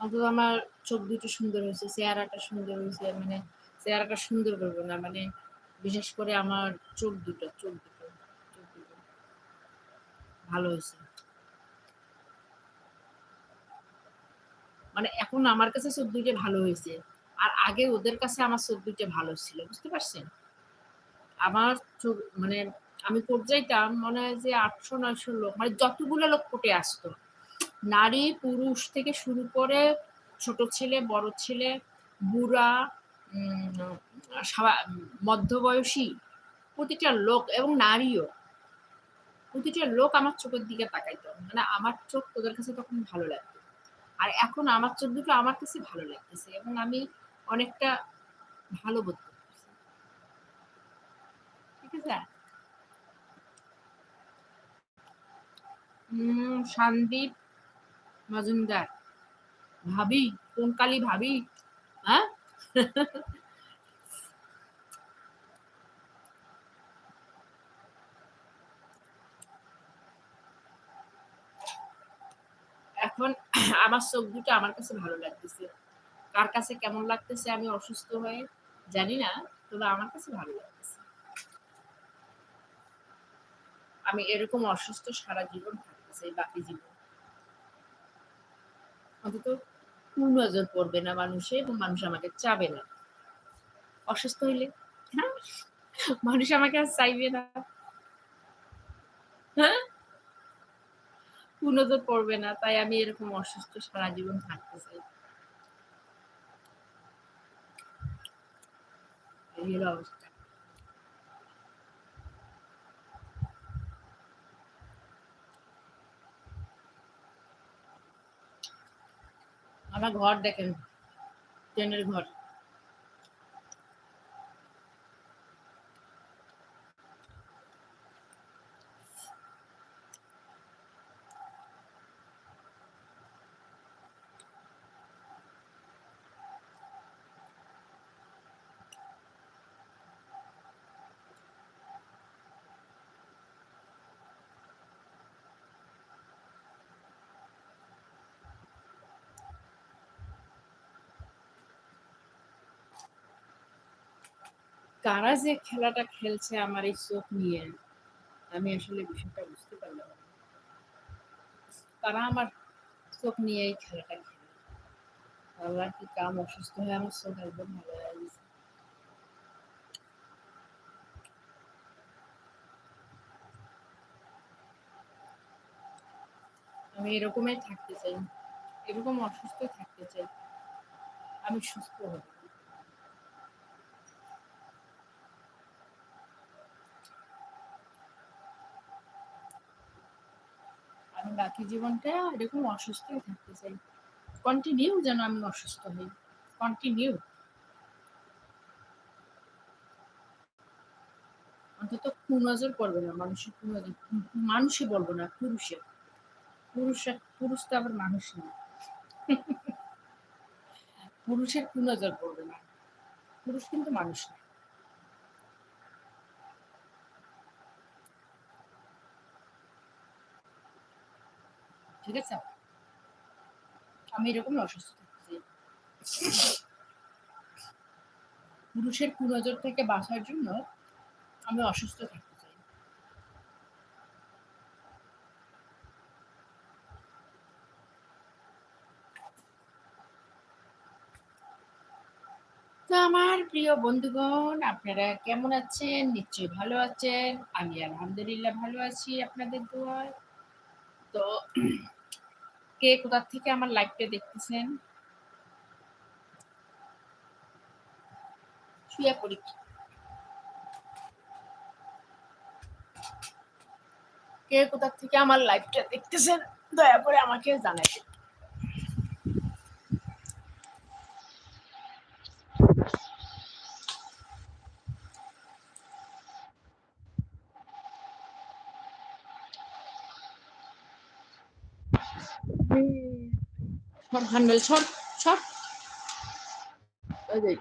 অন্তত আমার চোখ দুটো সুন্দর হয়েছে, চেহারাটা সুন্দর হয়েছে মানে চেহারাটা সুন্দর করব না মানে বিশেষ করে আমার চোখ দুটো চোখ দুটো চোখ দুটো ভালো হয়েছে। মানে এখন আমার কাছে চোখ দুইটা ভালো হয়েছে, আর আগে ওদের কাছে আমার চোখ দুইটা ভালো ছিল, বুঝতে পারছেন? আমার চোখ মানে আমি কোর্ট যাইতাম মনে হয় যে আটশো, নয়শো লোক মানে যতগুলো লোক কোর্টে আসতো নারী, পুরুষ থেকে শুরু করে ছোট ছেলে, বড় ছেলে, বুড়া মধ্যবয়সী প্রতিটা লোক এবং নারীও প্রতিটা লোক আমার চোখের দিকে তাকাইতো। মানে আমার চোখ তোদের কাছে তখন ভালো লাগতো। আর এখন আমার চোখ দুটো আমার কাছে ভালো লাগতেছে এবং আমি অনেকটা ভালো বোধ করতেছি। ঠিক আছে? সন্দীপ মজুমদার? ভাবি? কোন কালী ভাবি? হ্যাঁ? এখন আমার চোখ দুটো আমার কাছে ভালো লাগতেছে। কার কাছে কেমন লাগতেছে আমি অসুস্থ হয়ে জানি না, তবে আমার কাছে ভালো লাগতেছে। আমি এরকম অসুস্থ সারা জীবন থাকতেছে বাকি জীবন। অন্তত নজর পড়বে না মানুষে এবং মানুষ আমাকে চাবে না। অসুস্থ হইলে? হ্যাঁ? মানুষ আমাকে আর চাইবে না। হ্যাঁ? কুনজর পড়বে না, তাই আমি এরকম অসুস্থ সারা জীবন থাকতে চাই। এই অবস্থা। আমার ঘর দেখেন ট্রেনের ঘর কারা যে খেলাটা খেলছে আমার এই চোখ নিয়ে, আমি আসলে বিষয়টা বুঝতে পারলাম তারা আমার চোখ নিয়ে এই খেলাটা খেলে? আল্লাহ কি কাম অসুস্থ হয়ে আমার চোখ একদম ভালো হয়ে আমি এরকমই থাকতে চাই, এরকম অসুস্থ থাকতে চাই, আমি সুস্থ হব। আমি বাকি জীবনটা এরকম অসুস্থই থাকতে চাই। কন্টিনিউ যেন আমি অসুস্থ হই। কন্টিনিউ অন্তত কুনজর করবে না, মানুষের কুনজর, মানুষই বলব না, পুরুষের। পুরুষ পুরুষ তো আবার মানুষ না। পুরুষের কুনজর করবে না। পুরুষ কিন্তু মানুষ না। ঠিক আছে? আমি এরকম অসুস্থ থাকতে পুরুষের কুনজর থেকে বাঁচার জন্য আমি অসুস্থ তো আমার প্রিয় বন্ধুগণ, আপনারা কেমন আছেন? নিশ্চয়ই ভালো আছেন। আমি আলহামদুলিল্লাহ ভালো আছি আপনাদের দোয়ায়। তো কে কোথা থেকে আমার লাইভটা দেখতেছেন? শুয়ে পড়ি। কে কোথা থেকে আমার লাইভটা দেখতেছেন? দয়া করে আমাকে জানাই Handel short short. Öyle